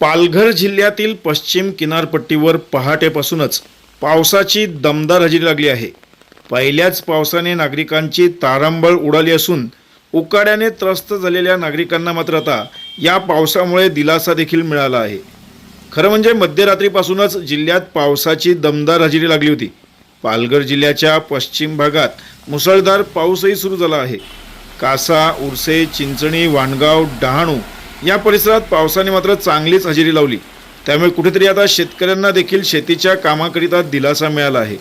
पालघर जिल्ह्यातील पश्चिम किनारपट्टीवर पहाटेपासूनच पावसाची दमदार हजेरी लागली आहे. पहिल्याच पावसाने नागरिकांची तारांबळ उडाली असून उकाड्याने त्रस्त झालेल्या नागरिकांना मात्र आता या पावसामुळे दिलासा देखील मिळाला आहे. खरं म्हणजे मध्यरात्रीपासूनच जिल्ह्यात पावसाची दमदार हजेरी लागली होती. पालघर जिल्ह्याच्या पश्चिम भागात मुसळधार पाऊसही सुरू झाला आहे. कासा उरसे चिंचणी वाणगाव डहाणू या परिसरात पावसाने मात्र चांगलीच हजेरी लावली. त्यामुळे कुठेतरी आता शेतकऱ्यांना देखील शेतीच्या कामाकरिता दिलासा मिळाला आहे.